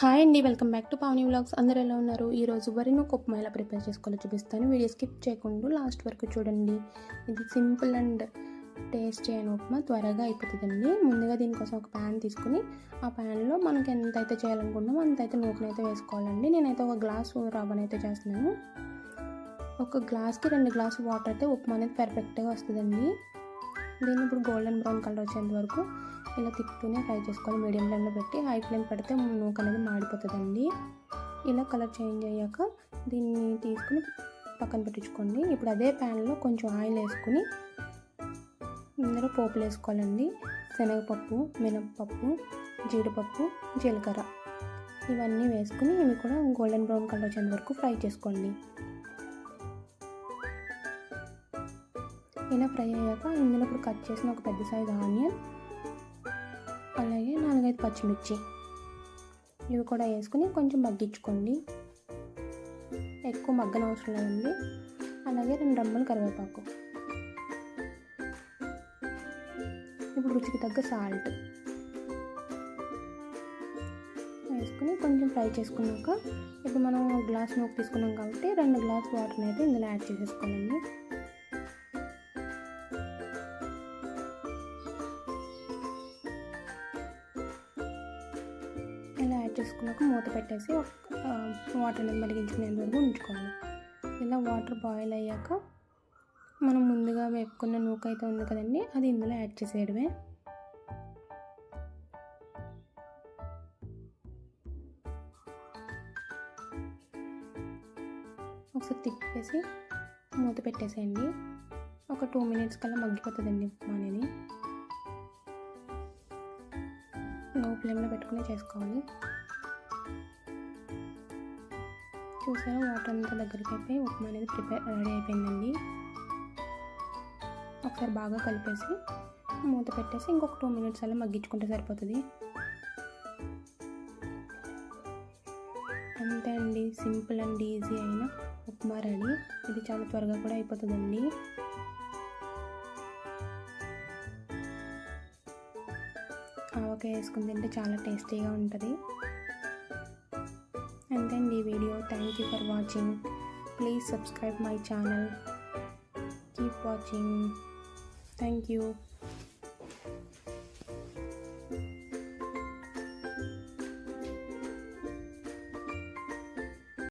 Hi అండి welcome back to Pavani vlogs. అందరూ ఎలా ఉన్నారు? ఈరోజు వరిను ఉప్మా ఎలా ప్రిపేర్ చేసుకోవాలో చూపిస్తాను. వీడియో స్కిప్ చేయకుండా లాస్ట్ వరకు చూడండి. ఇది సింపుల్ అండ్ టేస్ట్ అయిన ఉప్మా త్వరగా అయిపోతుందండి. ముందుగా దీనికోసం ఒక ప్యాన్ తీసుకుని ఆ ప్యాన్లో మనకి ఎంత అయితే అంతైతే అంత అయితే నూకనైతే వేసుకోవాలండి. నేనైతే ఒక గ్లాసు రవ్వనైతే చేస్తున్నాను. ఒక గ్లాస్కి రెండు గ్లాసు వాటర్ అయితే ఉప్మా అనేది పర్ఫెక్ట్గా వస్తుందండి. దీన్ని ఇప్పుడు గోల్డెన్ బ్రౌన్ కలర్ వచ్చేంత వరకు ఇలా తిప్పుతూనే ఫ్రై చేసుకోవాలి. మీడియం ఫ్లేమ్లో పెట్టి హై ఫ్లేమ్ పెడితే నూక అనేది మాడిపోతుందండి. ఇలా కలర్ చేంజ్ అయ్యాక దీన్ని తీసుకుని పక్కన పెట్టించుకోండి. ఇప్పుడు అదే ప్యాన్లో కొంచెం ఆయిల్ వేసుకుని ఇందులో పోపులు వేసుకోవాలండి. శనగపప్పు మినప్పప్పు జీడిపప్పు జీలకర్ర ఇవన్నీ వేసుకుని ఇవి కూడా గోల్డెన్ బ్రౌన్ కలర్ వచ్చేంత వరకు ఫ్రై చేసుకోండి. ఇలా ఫ్రై అయ్యాక ఇందులో ఇప్పుడు కట్ చేసిన ఒక పెద్ద సైజు ఆనియన్ అలాగే నాలుగైదు పచ్చిమిర్చి. ఇవి కూడా వేసుకుని కొంచెం మగ్గించుకోండి. ఎక్కువ మగ్గన అవసరం లేదండి. అలాగే రెండు రమ్మలు కరివేపాకు. ఇప్పుడు రుచికి తగ్గ సాల్ట్. వేసుకుని కొంచెం ఫ్రై చేసుకున్నాక ఇప్పుడు మనం గ్లాస్ నూక తీసుకున్నాం కాబట్టి రెండు గ్లాస్ వాటర్ని అయితే ఇందులో యాడ్ చేసేసుకోవాలండి. చేసుకున్నాక మూత పెట్టేసి వాటర్ని అనేది మరిగించుకునేంత వరకు ఉంచుకోవాలి. ఇలా వాటర్ బాయిల్ అయ్యాక మనం ముందుగా వేపుకున్న నూక అయితే ఉంది కదండి అది ఇందులో యాడ్ చేసేయడమే. ఒకసారి తిప్పేసి మూత పెట్టేసేయండి. ఒక టూ మినిట్స్ కల్లా మగ్గిపోతుందండి ఉప్మా అనేది లో ఫ్లేమ్లో పెట్టుకుని చేసుకోవాలి. చూసారా? వాటర్ అంతా దగ్గరికి అయిపోయి ఉప్మా అనేది ప్రిపేర్ రెడీ అయిపోయిందండి. ఒకసారి బాగా కలిపేసి మూత పెట్టేసి ఇంకొక టూ మినిట్స్ అలా మగ్గించుకుంటే సరిపోతుంది. అంతే అండి. సింపుల్ అండ్ ఈజీ అయిన ఉప్మా రెడీ. ఇది చాలా త్వరగా కూడా అయిపోతుందండి. ఆవకాయ వేసుకుని తింటే చాలా టేస్టీగా ఉంటుంది. and the video. Thank you for watching. Please subscribe my channel. Keep watching. Thank you.